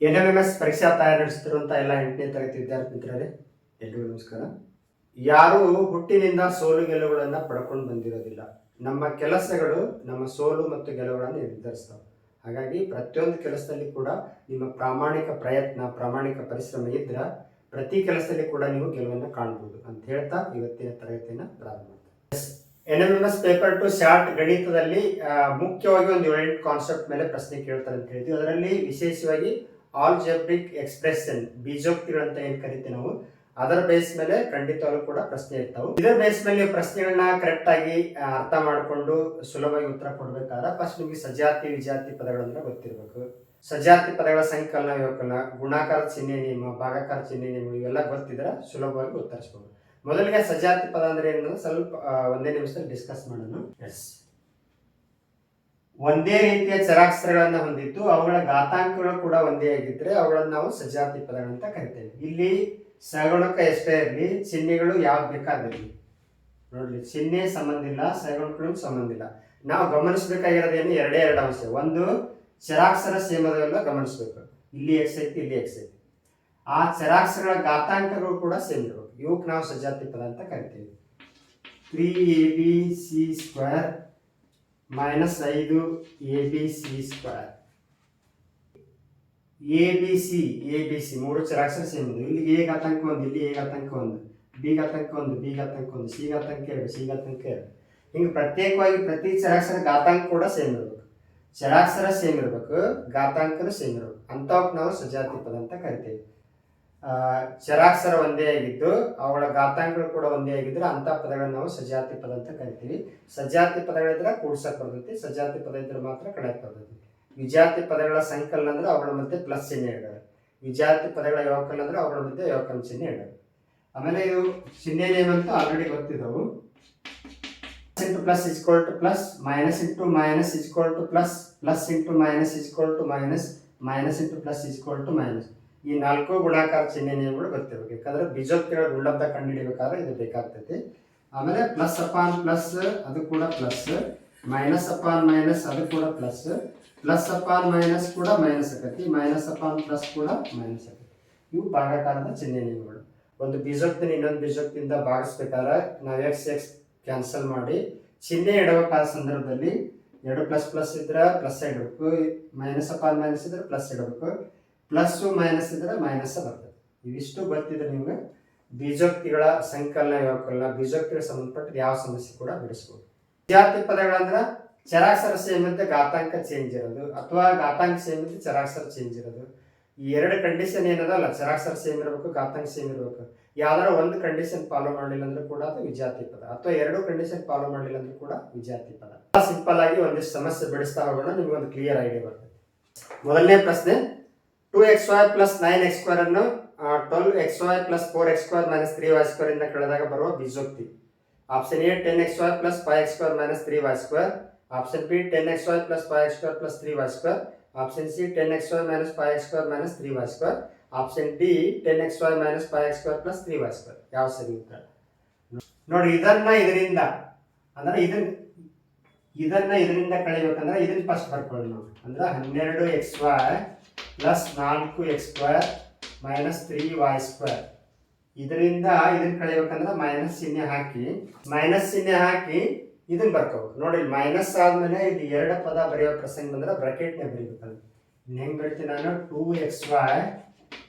N M M S ಪರೀಕ್ಷಾ ತಯಾರಿ ಎಲ್ಲ ಎಂಟನೇ ತರಗತಿ ವಿದ್ಯಾರ್ಥಿ ಮಿತ್ರರೇ ಎಲ್ರಿಗೂ ನಮಸ್ಕಾರ. ಯಾರು ಹುಟ್ಟಿನಿಂದ ಸೋಲು ಗೆಲುವುಗಳನ್ನು ಪಡ್ಕೊಂಡು ಬಂದಿರೋದಿಲ್ಲ. ನಮ್ಮ ಕೆಲಸಗಳು ನಮ್ಮ ಸೋಲು ಮತ್ತು ಗೆಲುವುಗಳನ್ನು ನಿರ್ಧರಿಸ್ತವೆ. ಹಾಗಾಗಿ ಪ್ರತಿಯೊಂದು ಕೆಲಸದಲ್ಲಿ ಕೂಡ ನಿಮ್ಮ ಪ್ರಾಮಾಣಿಕ ಪ್ರಯತ್ನ, ಪ್ರಾಮಾಣಿಕ ಪರಿಶ್ರಮ ಇದ್ರೆ ಪ್ರತಿ ಕೆಲಸದಲ್ಲಿ ಕೂಡ ನೀವು ಗೆಲುವನ್ನು ಕಾಣಬಹುದು ಅಂತ ಹೇಳ್ತಾ ಇವತ್ತಿನ ತರಗತಿಯನ್ನು ಪ್ರಾರಂಭ N M M S paper two short ಗಣಿತದಲ್ಲಿ ಮುಖ್ಯವಾಗಿ ಒಂದು ಏಳೆಂಟು ಕಾನ್ಸೆಪ್ಟ್ ಮೇಲೆ ಪ್ರಶ್ನೆ ಕೇಳ್ತಾರೆ ಅಂತ ಹೇಳ್ತೀವಿ ಅದರಲ್ಲಿ ವಿಶೇಷವಾಗಿ ಆಲ್ಜೆಬ್ರಿಕ್ ಎಕ್ಸ್ಪ್ರೆಷನ್ ಬೀಜೋಕ್ತಿಗಳಂತ ಏನ್ ಕರಿತೀವಿ ನಾವು? ಅದರ ಬೇಸ್ ಮೇಲೆ ಖಂಡಿತವಾಗ್ಲೂ ಕೂಡ ಪ್ರಶ್ನೆ ಇರ್ತಾವೆ. ಇದರ ಬೇಸ್ ಮೇಲೆ ಪ್ರಶ್ನೆಗಳನ್ನ ಕರೆಕ್ಟ್ ಆಗಿ ಅರ್ಥ ಮಾಡಿಕೊಂಡು ಸುಲಭವಾಗಿ ಉತ್ತರ ಕೊಡ್ಬೇಕಾದ್ರೆ ಫಸ್ಟ್ ನಿಮಗೆ ಸಜಾತಿ, ವಿಜಾತಿ ಪದಗಳಂದ್ರೆ ಗೊತ್ತಿರಬೇಕು. ಸಜಾತಿ ಪದಗಳ ಸಂಕಲನ ವ್ಯವಕಲನ ಗುಣಾಕಾರ, ಚಿಹ್ನೆ, ನಿಯಮ, ಭಾಗಾಕಾರ, ಚಿಹ್ನೆ, ನಿಯಮ ಇವೆಲ್ಲ ಗೊತ್ತಿದ್ರೆ ಸುಲಭವಾಗಿ ಉತ್ತರಿಸಬಹುದು ಮೊದಲಿಗೆ ಸಜಾತಿ ಪದ ಅಂದ್ರೆ ಏನು ಸ್ವಲ್ಪ ಒಂದೇ ನಿಮಿಷದಲ್ಲಿ ಡಿಸ್ಕಸ್ ಮಾಡೋಣ. ಎಸ್ ಒಂದೇ ರೀತಿಯ ಚರಾಕ್ಷರಗಳನ್ನು ಹೊಂದಿದ್ದು ಅವುಗಳ ಘಾತಾಂಕಗಳು ಕೂಡ ಒಂದೇ ಆಗಿದ್ರೆ ಅವುಗಳನ್ನು ನಾವು ಸಜಾತಿ ಪದಗಳಂತ ಕರಿತೇವೆ. ಇಲ್ಲಿ ಸಗುಣಕ ಎಷ್ಟೇ ಇರಲಿ, ಚಿಹ್ನೆಗಳು ಯಾವ್ದು ಬೇಕಾದಿರಲಿ ನೋಡ್ಲಿ ಚಿಹ್ನೆ ಸಂಬಂಧ ಇಲ್ಲ ಸಂಬಂಧಿಲ್ಲ ಸಂಬಂಧ ಇಲ್ಲ. ನಾವು ಗಮನಿಸಬೇಕಾಗಿರೋದೇನು ಎರಡೇ ಎರಡು ಅಂಶ. ಒಂದು, ಚರಾಕ್ಷರ ಸೇಮದವೆಲ್ಲ ಗಮನಿಸಬೇಕು. ಇಲ್ಲಿ ಎಕ್ಸ್ ಐತಿ, ಇಲ್ಲಿ ಎಕ್ಸ್ ಐತಿ. ಆ ಚರಾಕ್ಷರಗಳ ಘಾತಾಂಕಗಳು ಕೂಡ ಸೇಮ್ ಇರಬೇಕು. ಇವಕ್ಕೆ ನಾವು ಸಜಾತಿ ಪದ ಅಂತ ಕರಿತೇವೆ. Three A B C square minus ಐದು A B C square A B C A B C ಮೂರು ಚರಾಕ್ಷರ ಸೇಮ್ ಇಲ್ಲಿ ಎ ಘಾತಂಕ ಒಂದು, ಇಲ್ಲಿ ಎ ಘಾತಂಕ ಒಂದು. ಬಿ ಘಾತಂಕ ಒಂದು ಬಿ ಘಾತಂಕ ಒಂದು ಸಿ ಘಾತಂಕ ಎರಡು ಸಿ ಘಾತಂಕ ಎರಡು. ಹಿಂಗೆ ಪ್ರತ್ಯೇಕವಾಗಿ ಪ್ರತಿ ಚರಾಕ್ಷರ ಘಾತಾಂಕ ಕೂಡ ಸೇಮ್ ಇರಬೇಕು. ಚರಾಕ್ಷರ ಸೇಮ್ ಇರಬೇಕು, ಘಾತಾಂಕನೂ ಸೇಮ್ ಇರಬೇಕು. ಅಂಥವಕ್ಕೆ ನಾವು ಸಜಾತಿ ಪದ ಅಂತ ಕರಿತೀವಿ. ಚರಾಕ್ಷರ ಒಂದೇ ಆಗಿದ್ದು, ಅವುಗಳ ಗಾತಾಂಕಗಳು ಕೂಡ ಒಂದೇ ಆಗಿದ್ರೆ ಅಂತ ಪದಗಳನ್ನ ನಾವು ಸಜಾತಿ ಪದ ಅಂತ ಕರಿತೀವಿ. ಸಜಾತಿ ಪದಗಳಿದ್ರೆ ಕೂಡ್ಸಕ್ ಬರ್ತೈತಿ, ಸಜಾತಿ ಪದ ಇದ್ರೆ ಮಾತ್ರ ಕಡೆ ಬರ್ತೈತಿ. ವಿಜಾತಿ ಪದಗಳ ಸಂಕಲನ ಅಂದ್ರೆ ಅವುಗಳ ಮಧ್ಯೆ ಪ್ಲಸ್ ಚಿಹ್ನೆ ಇಡೋದು. ವಿಜಾತಿ ಪದಗಳ ಯೋಕಲ್ ಅಂದ್ರೆ ಅವುಗಳ ಮಧ್ಯೆ ಯೋಕಲ್ ಚಿಹ್ನೆ ಇಡೋದು. ಆಮೇಲೆ ಇದು ಚಿಹ್ನೆ ಅಂತ already ಗೊತ್ತಿದ್ದವು. Into plus equal to plus minus into minus equal to plus plus into minus equal to minus minus into plus equal to minus ಈ ನಾಲ್ಕು ಗುಣಾಕಾರ ಚಿಹ್ನೆ ನಿಯಮಗಳು ಗೊತ್ತಿರಬೇಕು ಯಾಕಂದ್ರೆ ಬೀಜೋಕ್ತಿಗಳ ಗುಂಡಬ್ದ ಕಂಡುಹಿಡಿಬೇಕಾದ್ರೆ ಇದು ಬೇಕಾಗ್ತೈತಿ. ಆಮೇಲೆ ಪ್ಲಸ್ ಅಪಾನ್ ಪ್ಲಸ್ ಅದು ಕೂಡ ಪ್ಲಸ್ ಮೈನಸ್ ಅಪಾನ್ ಮೈನಸ್ ಅದು ಕೂಡ ಪ್ಲಸ್ ಪ್ಲಸ್ ಅಪಾನ್ ಮೈನಸ್ ಕೂಡ ಮೈನಸ್ ಆಕತಿ ಮೈನಸ್ ಅಪಾನ್ ಪ್ಲಸ್ ಕೂಡ ಮೈನಸ್ ಆಕತಿ. ಇವು ಭಾಗಾಕಾರದ ಚಿಹ್ನೆ ನಿಯಮಗಳು. ಒಂದು ಬೀಜೋಕ್ತಿನ ಇನ್ನೊಂದು ಬೀಜೋಕ್ತಿಯಿಂದ ಭಾಗಿಸ್ಬೇಕಾದ್ರೆ ನಾವು ಎಕ್ಸ್ ಎಕ್ಸ್ ಕ್ಯಾನ್ಸಲ್ ಮಾಡಿ ಚಿಹ್ನೆ ಇಡಬೇಕಾದ ಸಂದರ್ಭದಲ್ಲಿ ಎರಡು ಪ್ಲಸ್ ಪ್ಲಸ್ ಇದ್ರೆ ಪ್ಲಸ್ ಇಡಬೇಕು ಮೈನಸ್ ಅಪಾನ್ ಮೈನಸ್ ಇದ್ರೆ ಪ್ಲಸ್ ಇಡಬೇಕು. ಪ್ಲಸ್ಸು ಮೈನಸ್ ಇದ್ರೆ ಮೈನಸ್ ಬರ್ತದೆ. ಇವಿಷ್ಟು ಗೊತ್ತಿದ್ರೆ ನಿಮ್ಗೆ ಬೀಜೋಕ್ತಿಗಳ ಸಂಕಲನ ವ್ಯವಕಲನ ಬೀಜೋಕ್ತಿಗೆ ಸಂಬಂಧಪಟ್ಟ ಯಾವ ಸಮಸ್ಯೆ ಕೂಡ ಬಿಡಿಸ್ಬೋದು. ವಿದ್ಯಾರ್ಥಿ ಪದಗಳಂದ್ರೆ ಚರಾಕ್ಷರ ಸೇಮಂತೆ ಘಾತಾಂಕ ಚೇಂಜ್ ಇರೋದು ಅಥವಾ ಘಾತಾಂಕ ಸೇಮಿತ ಚರಾಕ್ಷರ ಚೇಂಜ್ ಇರೋದು. ಈ ಎರಡು ಕಂಡೀಷನ್ ಏನದಲ್ಲ ಚರಾಕ್ಷರ ಸೇಮ್ ಇರಬೇಕು, ಘಾತಾಂಕ ಸೇಮ್ ಇರಬೇಕು. ಯಾವ್ದಾರ ಒಂದು ಕಂಡೀಷನ್ ಫಾಲೋ ಮಾಡಲಿಲ್ಲ ಅಂದ್ರೆ ಕೂಡ ಅದು ವಿಜಾತಿ ಪದ. ಅಥವಾ ಎರಡು ಕಂಡೀಷನ್ ಫಾಲೋ ಮಾಡಲಿಲ್ಲ ಅಂದ್ರೆ ಕೂಡ ವಿಜಾತಿ ಪದ. ಸಿಂಪಲ್ ಆಗಿ ಒಂದಿಷ್ಟು ಸಮಸ್ಯೆ ಬಿಡಿಸ್ತಾ ಹೋಗೋಣ ನಿಮ್ಗೆ ಒಂದು ಕ್ಲಿಯರ್ ಐಡಿಯಾ ಬರ್ತದೆ. ಮೊದಲನೇ ಪ್ರಶ್ನೆ two X Y plus nine X square ಅನ್ನು twelve X Y plus four X square minus three Y square ಇಂದ ಕಳೆದಾಗ ಬರುವ ಬೀಜೋಕ್ತಿ option A ten X Y plus five X square minus three Y square option B ten X Y plus five X square plus three Y square option C ten X Y minus five X square minus three Y square option D ten X Y minus five X square plus three Y square ಯಾವ ಸರಿ ಉತ್ತರ? ನೋಡಿ, ಇದನ್ನ ಇದರಿಂದ, ಅಂದ್ರೆ ಇದನ್ನ ಇದನ್ನ ಇದರಿಂದ ಕಳಿಬೇಕಂದ್ರೆ ಇದನ್ನ ಫಸ್ಟ್ ಬರ್ಕೊಳ್ಳಿ ನೋಡಿ ಅಂದ್ರೆ ಹನ್ನೆರಡು ಎಕ್ಸ್ ವೈ ಪ್ಲಸ್ ನಾಲ್ಕು X square minus three Y square. ಇದರಿಂದ ಇದನ್ನ ಕಳಿಬೇಕಂದ್ರೆ ಮೈನಸ್ ಚಿಹ್ನೆ ಹಾಕಿ, ಮೈನಸ್ ಚಿಹ್ನೆ ಹಾಕಿ ಇದನ್ನ ಬರ್ಕೋಬೇಕು. ನೋಡಿ, ಮೈನಸ್ ಆದಮೇಲೆ ಇದು ಎರಡು ಪದ ಬರೆಯೋ ಪ್ರಸಂಗ ಬಂದ್ರೆ ಬ್ರಾಕೆಟ್ನೇ ಬರೀಬೇಕಲ್ಲ ಹೆಂಗೆ ಬರಿತೀನಿ ನಾನು? Two X Y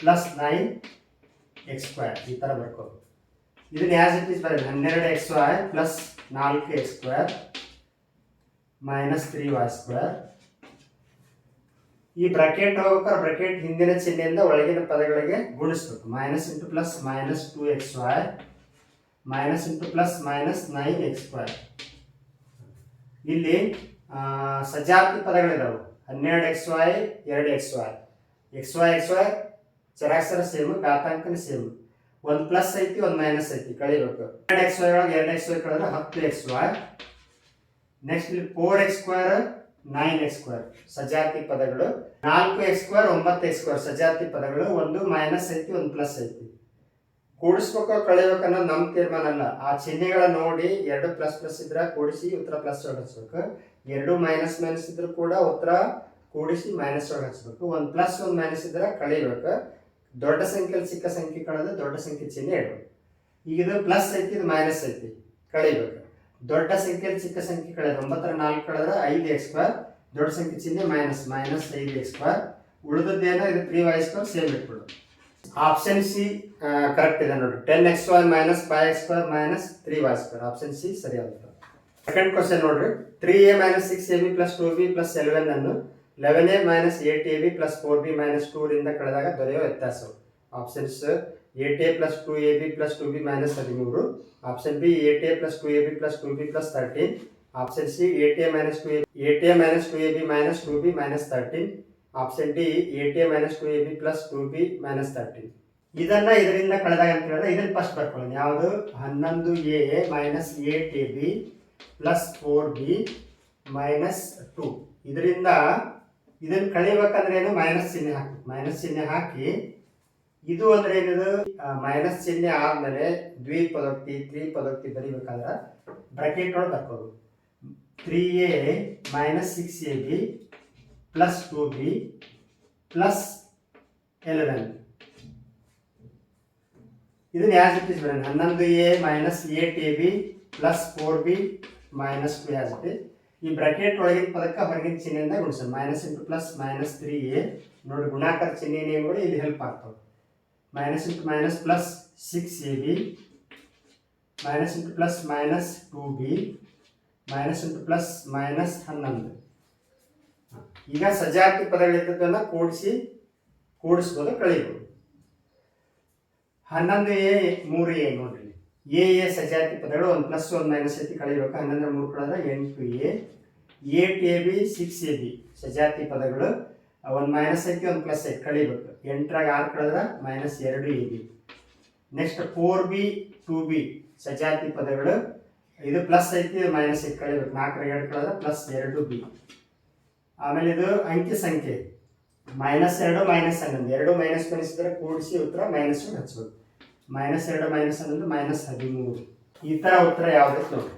plus nine X square. ಈ ಥರ ಬರ್ಕೋಬೇಕು. ಇದನ್ನ ಯಾಸ್ ಇಟ್ ಈಸ್ ಬರೀ ಹನ್ನೆರಡು ಎಕ್ಸ್ ವೈ ಪ್ಲಸ್ ನಾಲ್ಕು X square minus three Y square. ಈ ಬ್ರಾಕೆಟ್ ಹೋಗ್ಬೇಕಾದ್ರೆ ಬ್ರಾಕೆಟ್ ಹಿಂದಿನ ಚಿಹ್ನೆಯಿಂದ ಒಳಗಿನ ಪದಗಳಿಗೆ ಗುಣಿಸ್ಬೇಕು. Minus into plus minus two X Y minus into plus minus nine X Y ಇಲ್ಲಿ ಸಜಾತಿ ಪದಗಳಿದಾವೆ. ಹನ್ನೆರಡು ಎಕ್ಸ್ ವೈ ಎರಡು X Y X Y X Y ಚರಾಕ್ಷರ same ಘಾತಾಂಕನ ಸೇಮ್ ಒಂದು ಪ್ಲಸ್ ಐತಿ, ಒಂದು ಮೈನಸ್ ಐತಿ, ಕಳಿಬೇಕು. ಎರಡು ಎಕ್ಸ್ ವೈ ಒಳಗೆ ಎರಡು ಎಕ್ಸ್ ವೈ ಕಳೆದ್ರೆ ಹತ್ತು ಎಕ್ಸ್ ವೈ ನೆಕ್ಸ್ಟ್ ಇಲ್ಲಿ four X square nine X square ಸಜಾತಿ ಪದಗಳು ನಾಲ್ಕು ಎಕ್ಸ್ ಸ್ಕ್ವೇರ್ ಒಂಬತ್ತು ಎಕ್ಸ್ ಸ್ಕ್ವೇರ್ ಸಜಾತಿ ಪದಗಳು ಒಂದು ಮೈನಸ್ ಐತಿ, ಒಂದು ಪ್ಲಸ್ ಐತಿ. ಕೂಡಿಸ್ಬೇಕು ಕಳಿಬೇಕು ಅನ್ನೋದು ನಮ್ಮ ತೀರ್ಮಾನ ಅಲ್ಲ. ಆ ಚಿಹ್ನೆಗಳ ನೋಡಿ ಎರಡು ಪ್ಲಸ್ ಪ್ಲಸ್ ಇದ್ರೆ ಕೂಡಿಸಿ, ಉತ್ತರ ಪ್ಲಸ್ ಹೊಡಿಸ್ಬೇಕು ಎರಡು ಮೈನಸ್ ಮೈನಸ್ ಇದ್ರು ಕೂಡ ಉತ್ತರ ಕೂಡಿಸಿ, ಮೈನಸ್ ಒಳಗೆ ಹಚ್ಬೇಕು. ಒಂದು ಪ್ಲಸ್, ಒಂದು ಮೈನಸ್ ಇದ್ರೆ ಕಳಿಬೇಕು ದೊಡ್ಡ ಸಂಖ್ಯೆಯಲ್ಲಿ ಚಿಕ್ಕ ಸಂಖ್ಯೆ ಕಳೆದು ದೊಡ್ಡ ಸಂಖ್ಯೆ ಚಿಹ್ನೆ ಇಡಬೇಕು ಈಗ ಇದು ಪ್ಲಸ್ ಐತಿ, ಇದು ಮೈನಸ್ ಐತಿ. ಕಳಿಬೇಕು ದೊಡ್ಡ ಸಂಖ್ಯೆಯಲ್ಲಿ ಚಿಕ್ಕ ಸಂಖ್ಯೆ ಕಳೆದ ಒಂಬತ್ತರ ನಾಲ್ಕು ಕಳೆದ್ರೆ ಐದು ಎಕ್ಸ್ ಸ್ಕ್ವೇರ್ ದೊಡ್ಡ ಸಂಖ್ಯೆ ಚಿಹ್ನೆ ಮೈನಸ್ ಮೈನಸ್ ಐದು ಎಕ್ಸ್ ಸ್ಕ್ವೇರ್ ಉಳಿದದ್ದೇನೋ ಇದು ತ್ರೀ ವೈ ಸ್ಕ್ವೇರ್ ಸೇಮ್ ಇಟ್ಬಿಡು. ಆಪ್ಷನ್ ಸಿ ಕರೆಕ್ಟ್ ಇದೆ ನೋಡಿ. Ten X square minus five X square minus three Y square option C ಸರಿಯಾದ ಸೆಕೆಂಡ್ ಕ್ವಶನ್ ನೋಡ್ರಿ. Three A minus six A B plus two B plus eleven ಅನ್ನು eleven A minus eight A B plus four B minus two ರಿಂದ ಕಳೆದಾಗ ದೊರೆಯುವ ವ್ಯತ್ಯಾಸವು. Options eight A plus two A B plus two B minus ಹದಿಮೂರು option B eight A plus two A B plus two B plus thirteen option C eight A minus two A A minus two A B minus two B minus thirteen option D eight A minus two A B plus two B minus thirteen ಇದನ್ನ ಇದರಿಂದ ಕಳೆದಾಗ ಅಂತ ಹೇಳಿದ್ರೆ ಇದನ್ನ first ಬರ್ಕೊಳ್ಳೋಣ. ಯಾವುದು? ಹನ್ನೊಂದು A minus A B plus four B minus two ಇದರಿಂದ ಇದನ್ನು ಕಳಿಬೇಕಂದ್ರೆ ಏನು? ಮೈನಸ್ ಚಿಹ್ನೆ ಹಾಕಿ. ಮೈನಸ್ ಚಿಹ್ನೆ ಹಾಕಿ ಇದು ಅಂದ್ರೆ ಏನಿದು? ಮೈನಸ್ ಚಿಹ್ನೆ ಆದ್ಮೇಲೆ ದ್ವಿಪದೋಕ್ತಿ, ತ್ರಿಪದೋಕ್ತಿ ಬರಿಬೇಕಾದ್ರೆ ಬ್ರಾಕೆಟ್ ಒಳಗೆ ಹಾಕೋದು. Three A minus six A B plus two B plus eleven ಇದನ್ನ ಯಾಸ್ ಇಟ್ ಇಸ್ ಬರೋಣ ಹನ್ನೊಂದು A minus eight A B plus four B minus two as it ಈ ಬ್ರಾಕೆಟ್ ಒಳಗಿನ ಪದಕ್ಕೆ ಹೊರಗಿನ ಚಿಹ್ನೆಯಿಂದ ಗುಣಿಸೋದು. Minus into plus minus three A ನೋಡಿ ಗುಣಾಕಾರ ಚಿಹ್ನೆ ಇಲ್ಲಿ ಹೆಲ್ಪ್ ಆಗ್ತವೆ. Plus six A B minus into plus minus two B minus into plus minus ಹನ್ನೊಂದು. ಈಗ ಸಜಾತಿ ಪದಗಳಿದ್ದದನ್ನು ಕೂಡಿಸಿ, ಕೂಡಿಸ್ಬೋದು ಕಳಿಬೋದು ಹನ್ನೊಂದು ಎ, ಮೂರು ಎ ನೋಡ್ರಿ. ಎ ಎ ಸಜಾತಿ ಪದಗಳು ಒಂದು ಪ್ಲಸ್ ಒಂದು ಮೈನಸ್ ಐತಿ ಕಳಿಬೇಕು ಹನ್ನೊಂದು ಮೂರು ಕಳೆದ್ರೆ ಎಂಟು A. Eight A, B six A, B, ಸಜಾತಿ ಪದಗಳು. ಒಂದು ಮೈನಸ್ ಐತಿ ಒಂದು ಪ್ಲಸ್ ಐತಿ. ಕಳಿಬೇಕು. ಎಂಟರಾಗ ಆರು ಕಳೆದ್ರೆ ಮೈನಸ್ ಎರಡು ಇದೆ next four B two B ಸಜಾತಿ ಪದಗಳು. ಇದು ಪ್ಲಸ್ ಐತಿ ಮೈನಸ್ ಐತಿ. ಕಳಿಬೇಕು. ನಾಲ್ಕರಾಗ ಎರಡು ಕಳೆದ್ರೆ ಪ್ಲಸ್ ಎರಡು ಬಿ ಆಮೇಲೆ ಇದು ಅಂಕಿ ಸಂಖ್ಯೆ. ಮೈನಸ್ ಎರಡು ಮೈನಸ್ ಹನ್ನೊಂದು. ಎರಡು ಮೈನಸ್ ಕಳಿಸಿದ್ರೆ ಕೂಡಿಸಿ ಉತ್ತರ ಮೈನಸ್ ಹಚ್ಬೇಕು ಮೈನಸ್ ಎರಡು ಮೈನಸ್ ಹನ್ನೊಂದು ಮೈನಸ್ ಹದಿಮೂರು. ಈ ಥರ ಉತ್ತರ ಯಾವ್ದೈತೆ ನೋಡ್ರಿ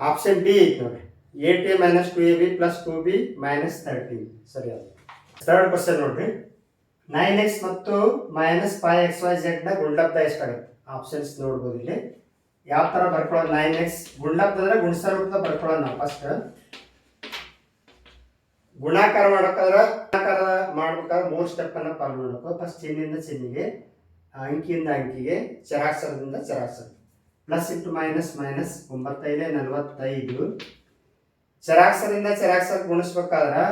ಆಪ್ಷನ್ ಬಿ ಐತೆ ನೋಡ್ರಿ A minus two A B plus two B minus thirteen ಸರಿ ಥರ್ಡ್ ಕ್ವಶನ್ ನೋಡ್ರಿ. ನೈನ್ ಎಕ್ಸ್ ಮತ್ತು ಮೈನಸ್ ಫೈವ್ ಎಕ್ಸ್ ವೈ ಝೆಡ್ನ ಗುಂಡಬ್ದ ಎಷ್ಟಾಗುತ್ತೆ? ಆಪ್ಷನ್ಸ್ ನೋಡ್ಬೋದು ಇಲ್ಲಿ. ಯಾವ ಥರ ಬರ್ಕೊಳ್ಳೋದು ನೈನ್ ಎಕ್ಸ್ ಗುಂಡಬ್ದ ಅಂದ್ರೆ ಗುಣಸ ರೂಪದ ಬರ್ಕೊಳ್ಳೋದು ನಾವು ಫಸ್ಟ್ ಗುಣಾಕಾರ ಮಾಡ್ಬೇಕಾದ್ರೆ ಗುಣಾಕಾರ ಮಾಡ್ಬೇಕಾದ್ರೆ ಮೂರು ಸ್ಟೆಪ್ ಅನ್ನ ಫಾಲೋ ಮಾಡಬೇಕು. ಫಸ್ಟ್ ಚಿಹ್ನೆಯಿಂದ ಚಿನ್ನಿಗೆ ಅಂಕಿಯಿಂದ ಅಂಕಿಗೆ, ಚರಾಕ್ಷರದಿಂದ ಚರಾಕ್ಷರ. ಪ್ಲಸ್ ಇಂಟು ಮೈನಸ್ ಮೈನಸ್ ಒಂಬತ್ತೈದೇ ನಲವತ್ತೈದು. ಚರಾಕ್ಷರದಿಂದ ಚರಾಕ್ಷರ ಗುಣಿಸ್ಬೇಕಾದ್ರೆ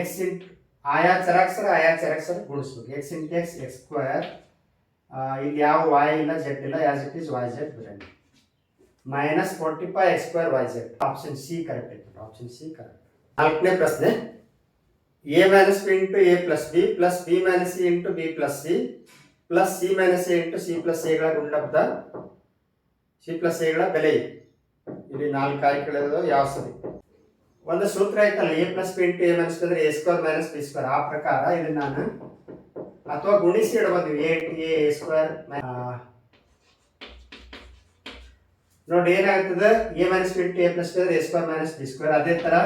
ಎಕ್ಸ್ ಇಂಟ್ ಆಯಾ ಚರಾಕ್ಷರ ಆಯಾ ಚರಾಕ್ಷರ ಗುಣಿಸ್ಬೇಕು. X into x x square ಇಲ್ಲಿ ಯಾವ ವಾಯ್ ಇಲ್ಲ ಜೆಡ್ ಇಲ್ಲ as it is Y Z ಬಿಡಂಡಿ minus forty five X square Y Z option C correct ಇತ್ತು ಆಪ್ಷನ್ ಸಿ ಕರೆಕ್ಟ್ ನಾಲ್ಕನೇ ಪ್ರಶ್ನೆ. A minus B into A plus B plus B minus C into B plus C plus C minus A into C plus ಎಗಳ ಗುಂಡಬ್ದ C plus ಎಗಳ ಬೆಲೆ. ಇಲ್ಲಿ ನಾಲ್ಕು ಆಯ್ಕೆಗಳಿರೋದು ಯಾವ ಸರಿ? ಒಂದು ಸೂತ್ರ ಐತಲ್ಲ A plus P into A minus ಅಂದ್ರೆ A square minus B square ಆ ಪ್ರಕಾರ ಇದನ್ನ ನಾನು ಅಥವಾ ಗುಣಿಸಿ ಇಡಬಹುದು ಎ ಎ ಸ್ಕ್ವೇರ್ ನೋಡಿ ಏನಾಗ್ತದೆ? A minus B into A plus B ಅಂದ್ರೆ A square minus B square ಅದೇ ತರ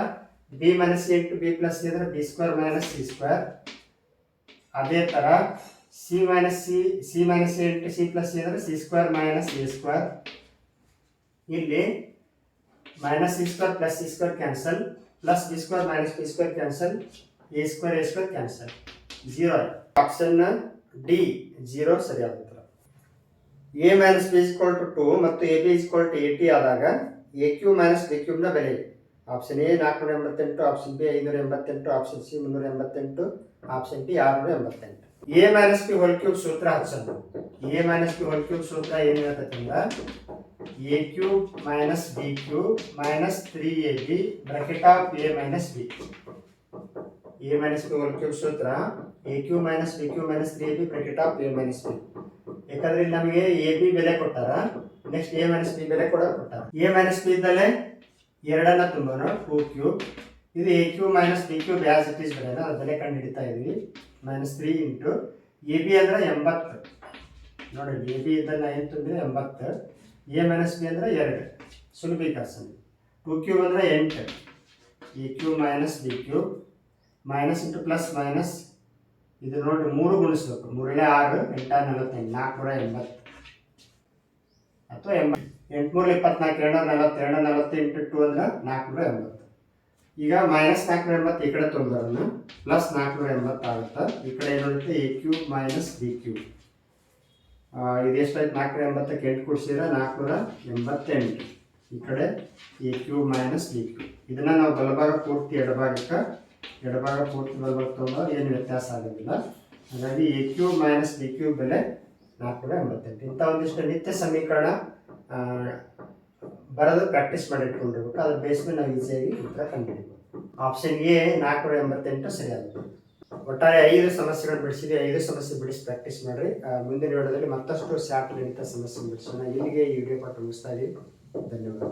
B minus C into B plus C ಅಂದ್ರೆ B square minus C square ಅದೇ ತರ C minus C C minus C into C plus C ಅಂದ್ರೆ C square minus A square ಇಲ್ಲಿ minus C square plus C square cancel plus B square minus B square cancel A square A square cancel zero option D zero ಸರಿಯಾದ ಉತ್ತರ A minus B equal to two ಮತ್ತು A B equal to eighty ಆದಾಗ A cube minus B ಕ್ಯೂಬ್ನ ಬೆಲೆ. Option A ನಾಲ್ಕುನೂರ ಎಂಬತ್ತೆಂಟು option B ಐನೂರ ಎಂಬತ್ತೆಂಟು ಆಪ್ಷನ್ ಸಿ ಮುನ್ನೂರ ಎಂಬತ್ತೆಂಟು ಆಪ್ಷನ್ ಡಿ ಆರುನೂರ ಎಂಬತ್ತೆಂಟು A minus B whole cube ಸೂತ್ರ ಹಚ್ಚೋಣ A minus B whole cube ಸೂತ್ರ ಏನು ಹೇಳ್ತೈತೆ ಅಂದ್ರೆ A cube minus B cube minus three A B bracket of A minus B A minus B whole cube ಸೂತ್ರ. A cube minus B cube minus three A B bracket of A minus B ಯಾಕಂದ್ರೆ ಇಲ್ಲಿ ನಮಗೆ A B ಬೆಲೆ ಕೊಟ್ಟಾರ next A minus B ಬೆಲೆ ಕೂಡ ಕೊಟ್ಟಾರ A minus B ಇದ್ದಲ್ಲೇ ಎರಡನ್ನ ತುಂಬೋಣ ಟೂ ಕ್ಯೂಬ್ ಇದು A cube minus B cube as it is ಬೆಲೆ ಅದು ಬೆಲೆ ಕಂಡು ಹಿಡಿತಾ ಇದ್ವಿ. Minus three into A B ಅಂದ್ರೆ ಎಂಬತ್ತು. ನೋಡಿ ಎ ಬಿ ಇದ್ದಲ್ಲ ಏನು ತುಂಬಿದ್ರೆ ಎಂಬತ್ತು. ಎ ಮೈನಸ್ ಬಿ ಅಂದ್ರೆ ಎರಡು. ಸುಲಭೀಕರಿಸೋಣ ಟೂ ಕ್ಯೂ ಅಂದ್ರೆ ಎಂಟು. A cube minus B cube minus into plus minus ಇದು ನೋಡಿ ಮೂರು ಗುಣಿಸ್ಬೇಕು. ಮೂರನೇ ಆರು, ಎಂಟ ನಲವತ್ತೆಂಟು ನಾಲ್ಕುನೂರ ಎಂಬತ್ತು. ಅಥವಾ ಎಂಬತ್ತು ಎಂಟುನೂರ ಇಪ್ಪತ್ನಾಲ್ಕು, ಎರಡು ನಲವತ್ತೆಂಟು ಟು ಅಂದ್ರೆ ನಾಲ್ಕುನೂರ ಎಂಬತ್ತು. ಈಗ ಮೈನಸ್ ನಾಲ್ಕುನೂರ ಎಂಬತ್ತು ಈ ಕಡೆ ತೊಂದರೆ ಪ್ಲಸ್ ನಾಲ್ಕುನೂರ ಎಂಬತ್ತಾಗುತ್ತೆ ಈ ಕಡೆ ಏನಿರುತ್ತೆ A cube minus B cube ಇದು ಎಷ್ಟಾಯ್ತು? ನಾಲ್ಕುನೂರ ಎಂಬತ್ತಕ್ಕೆ ಎಂಟು ಕೊಡಿಸಿದ್ರೆ ನಾಲ್ಕುನೂರ ಎಂಬತ್ತೆಂಟು. ಈ ಕಡೆ A cube minus B cube ಇದನ್ನು ನಾವು ಬಲಭಾಗ ಪೂರ್ತಿ ಎಡಭಾಗಕ್ಕೆ, ಎಡಭಾಗ ಪೂರ್ತಿ ಬಲಭಾಗ ತೊಗೊಂಡ್ರೆ ಏನು ವ್ಯತ್ಯಾಸ ಆಗೋದಿಲ್ಲ. ಹಾಗಾಗಿ A cube minus B cube ಬೆಲೆ ನಾಲ್ಕುನೂರ ಎಂಬತ್ತೆಂಟು. ಇಂಥ ಒಂದಿಷ್ಟು ನಿತ್ಯ ಸಮೀಕರಣ ಬರೋದು ಬರೆದು ಪ್ರಾಕ್ಟೀಸ್ ಮಾಡಿಟ್ಕೊಂಡಿರ್ಬೇಕು ಅದ್ರ ಬೇಸ್ ಮೇಲೆ ನಾವು ಈಸಿಯಾಗಿ ಉತ್ತರ ಕಂಡುಹಿಡಿಬೋದು. ಆಪ್ಷನ್ ಎ ನಾಲ್ಕುನೂರ ಎಂಬತ್ತೆಂಟು ಸರಿಯಾಗುತ್ತೆ ಒಟ್ಟಾರೆ ಐದು ಸಮಸ್ಯೆಗಳು ಬಿಡಿಸಿದೆ, ಐದು ಸಮಸ್ಯೆ ಬಿಡಿಸಿ ಪ್ರಾಕ್ಟೀಸ್ ಮಾಡಿರಿ. ಮುಂದಿನ ವಿಡಿಯೋದಲ್ಲಿ ಮತ್ತಷ್ಟು ಶಾರ್ಟ್ ಸಮಸ್ಯೆ ಬಿಡಿಸೋಣ. ಇಲ್ಲಿಗೆ ಈ ವಿಡಿಯೋ ಪಾಠ ಮುಗಿಸ್ತಾ ಇದ್ದೀವಿ ಧನ್ಯವಾದ.